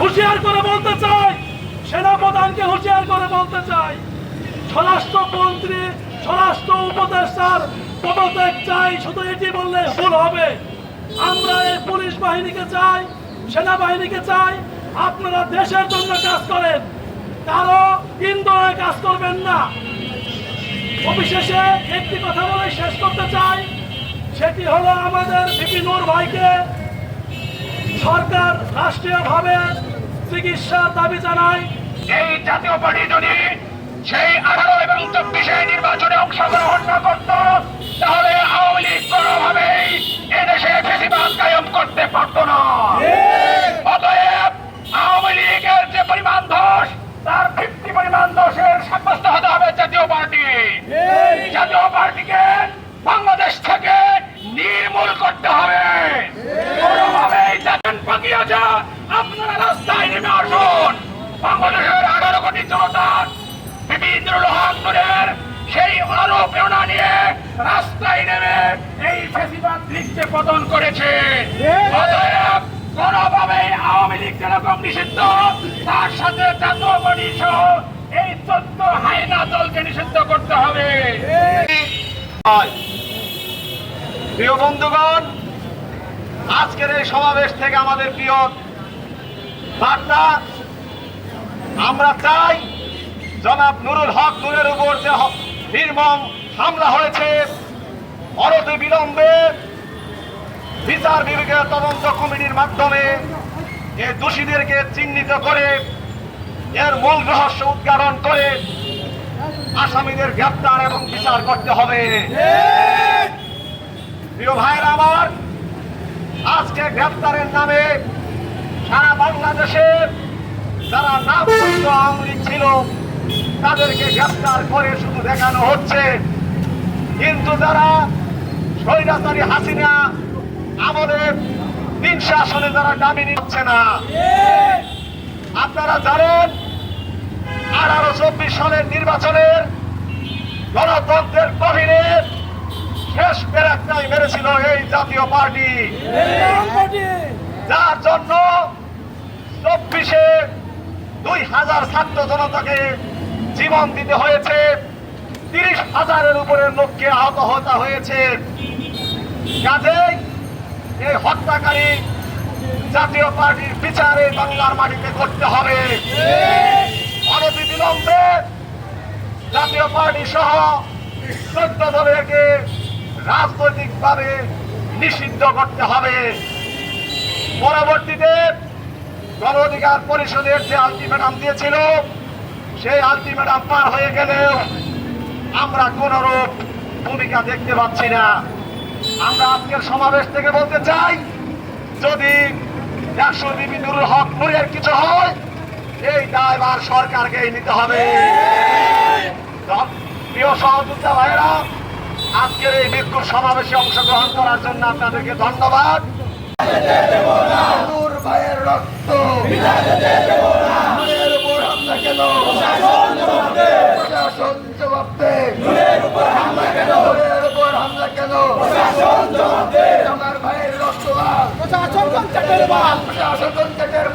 হুঁশিয়ার করে বলতে চাই, সেনাপ্রধানকে হুঁশিয়ার করে বলতে চাই, স্বরাষ্ট্রমন্ত্রী, স্বরাষ্ট্র উপদেষ্টার পদত্যাগ চাই, শুধু এটি বললে ভুল হবে। আমরা এই পুলিশ বাহিনীকে চাই, সেনাবাহিনীকে চাই, আপনারা দেশের জন্য কাজ করেন। কারও ইন্ধনে কাজ করবেন না। অবিশেষে একটি কথা বলে শেষ করতে চাই, সেটি হলো আমাদের বিপিনুর ভাইকে সরকার রাষ্ট্রীয়ভাবে চিকিৎসার দাবি জানায়। এই জাতীয় পার্টি যদি সেই আঠারো এবং চব্বিশে নির্বাচনে অংশগ্রহণ ফেসিবাদ পতন করেছে। কোনোভাবেই আওয়ামী লীগ যেরকম নিষিদ্ধ তার সাথে জাতীয় পার্টি সহ এই চোদ্দ হাইনা দলকে নিষিদ্ধ করতে হবে। প্রিয় বন্ধুগণ আজকের এই সমাবেশ থেকে আমাদের প্রিয় বার্তা আমরা চাই জনাব নুরুল হক নুরের উপর যে নির্মম হামলা হয়েছে অনতি বিলম্বে বিচার বিভাগের তদন্ত কমিটির মাধ্যমে এই দোষীদেরকে চিহ্নিত করে, এর মূল রহস্য উদ্ঘাটন করে আসামিদের গ্রেপ্তার এবং বিচার করতে হবে। প্রিয় ভাইরা আমার, আজকে গ্রেপ্তারের নামে সারা বাংলাদেশে যারা নাম আওয়ামী ছিল, তাদেরকে গ্রেপ্তার করে শুধু দেখানো হচ্ছে। কিন্তু যারা স্বৈরাচারী হাসিনা আমাদের তিন শাসনে যারা দাবি নিচ্ছে না। আপনারা জানেন, আঠারো চব্বিশ সালের নির্বাচনের গণতন্ত্রের গভীরে শেষ পেরাকটাই মেরেছিল এই জাতীয় পার্টি। যার জন্য চব্বিশে দুই হাজার ছাত্র জনতাকে জীবন দিতে হয়েছে। তিরিশ হাজারের উপরে লোককে আহত হতে হয়েছে। কাজেই এই হত্যাকারী জাতীয় পার্টির বিচারে বাংলার মাটিতে করতে হবে। অনতি বিলম্বে জাতীয় পার্টি সহ চোদ্দ দলেরকে রাজনৈতিকভাবে নিষিদ্ধ করতে হবে। পরবর্তীতে গণ অধিকার পরিষদের যে আলটিমেটাম দিয়েছিল, সেই আলটিমেটাম পার হয়ে গেলেও আমরা কোনরূপ ভূমিকা দেখতে পাচ্ছি না। আজকের সমাবেশ থেকে বলতে চাই যদি একশো বিবি নুরুল হক নুরের কিছু হয় এই দায়ভার সরকারকেই নিতে হবে। প্রিয় সহযোদ্ধা ভাইরা আজকের এই বিক্ষোভ সমাবেশে অংশগ্রহণ করার জন্য আপনাদেরকে ধন্যবাদ। ভাইয়ের রক্ত নূরের উপর হামলা কেন প্রশাসন জবাব দে নূরের উপর হামলা কেন নূরের উপর হামলা কেন আমার ভাইয়ের রক্ত প্রশাসন কনসেপ্টের